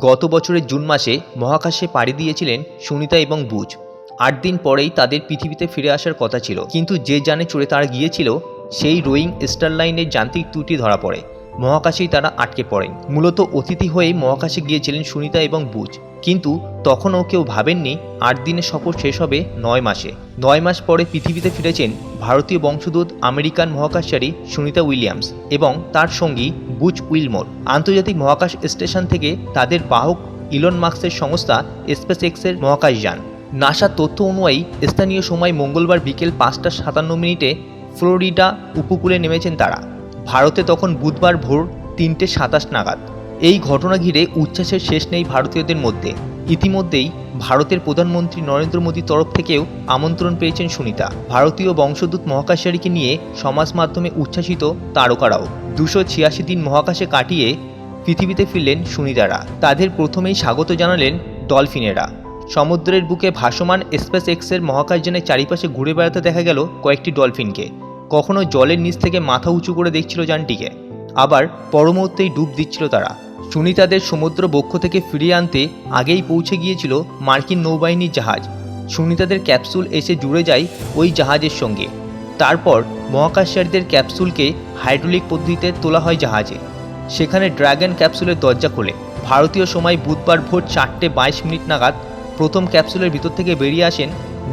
গত বছরের জুন মাসে মহাকাশে পাড়ি দিয়েছিলেন সুনিতা এবং বুজ। আট দিন পরেই তাদের পৃথিবীতে ফিরে আসার কথা ছিল। কিন্তু যে যানে চড়ে তারা গিয়েছিল, সেই রোয়িং স্টারলাইনের যান্ত্রিক ত্রুটি ধরা পড়ে। মহাকাশেই তারা আটকে পড়েন। মূলত অতিথি হয়ে মহাকাশে গিয়েছিলেন সুনিতা এবং বুজ। কিন্তু তখনও কেউ ভাবেননি আট দিনের সফর শেষ হবে নয় মাসে। নয় মাস পরে পৃথিবীতে ফিরেছেন ভারতীয় বংশোদ্ভূত আমেরিকান মহাকাশচারী সুনিতা উইলিয়ামস এবং তার সঙ্গী বুচ উইলমোর। আন্তর্জাতিক মহাকাশ স্টেশন থেকে তাদের বাহক ইলন মার্কসের সংস্থা স্পেস এক্সের মহাকাশযান নাসার তথ্য অনুযায়ী স্থানীয় সময় মঙ্গলবার বিকেল পাঁচটা সাতান্ন মিনিটে ফ্লোরিডা উপকূলে নেমেছেন তারা। ভারতে তখন বুধবার ভোর তিনটে সাতাশ নাগাদ। এই ঘটনা ঘিরে উচ্ছ্বাসের শেষ নেই ভারতীয়দের মধ্যে। ইতিমধ্যেই ভারতের প্রধানমন্ত্রী নরেন্দ্র মোদীর তরফ থেকেও আমন্ত্রণ পেয়েছেন সুনিতা। ভারতীয় বংশদূত মহাকাশচারীকে নিয়ে সমাজ মাধ্যমে উচ্ছ্বাসিত তারকারাও। দুশো ছিয়াশি দিন মহাকাশে কাটিয়ে পৃথিবীতে ফিরলেন সুনিতারা। তাদের প্রথমেই স্বাগত জানালেন ডলফিনেরা। সমুদ্রের বুকে ভাসমান স্পেস এক্সের মহাকাশযানের চারিপাশে ঘুরে বেড়াতে দেখা গেল কয়েকটি ডলফিনকে। কখনো জলের নিচ থেকে মাথা উঁচু করে দেখছিল যানটিকে। আবার পরমুহূর্তেই ডুব দিচ্ছিল তারা। সুনিতাদের সমুদ্র বক্ষ থেকে ফিরিয়ে আনতে আগেই পৌঁছে গিয়েছিল মার্কিন নৌবাহিনীর জাহাজ। সুনিতাদের ক্যাপসুল এসে জুড়ে যায় ওই জাহাজের সঙ্গে। তারপর মহাকাশচারীদের ক্যাপসুলকে হাইড্রোলিক পদ্ধতিতে তোলা হয় জাহাজে। সেখানে ড্রাগন ক্যাপসুলের দরজা খোলে। ভারতীয় সময় বুধবার ভোর চারটে বাইশ মিনিট নাগাদ প্রথম ক্যাপসুলের ভিতর থেকে বেরিয়ে আসেন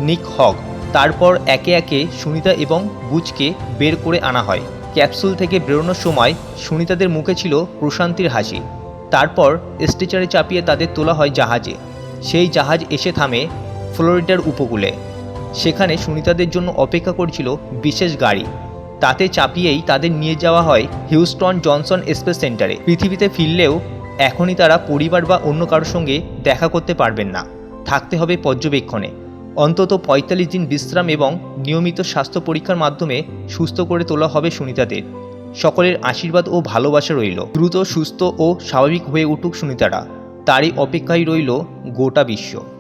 নিক হক তারপর একে একে সুনিতা এবং বুজকে বের করে আনা হয়। ক্যাপসুল থেকে বেরোনোর সময় সুনিতাদের মুখে ছিল প্রশান্তির হাসি। তারপর স্ট্রেচারে চাপিয়ে তাদের তোলা হয় জাহাজে। সেই জাহাজ এসে থামে ফ্লোরিডার উপকূলে। সেখানে সুনিতাদের জন্য অপেক্ষা করছিল বিশেষ গাড়ি। তাতে চাপিয়েই তাদের নিয়ে যাওয়া হয় হিউস্টন জনসন স্পেস সেন্টারে। পৃথিবীতে ফিরলেও এখনই তারা পরিবার বা অন্য কারোর সঙ্গে দেখা করতে পারবেন না। থাকতে হবে পর্যবেক্ষণে। অন্তত পঁয়তাল্লিশ দিন বিশ্রাম এবং নিয়মিত স্বাস্থ্য পরীক্ষার মাধ্যমে সুস্থ করে তোলা হবে সুনিতাদের। সকলের আশীর্বাদ ও ভালোবাসা রইল। দ্রুত সুস্থ ও স্বাভাবিক হয়ে উঠুক সুনিতারা। তারই অপেক্ষায় রইল গোটা বিশ্ব।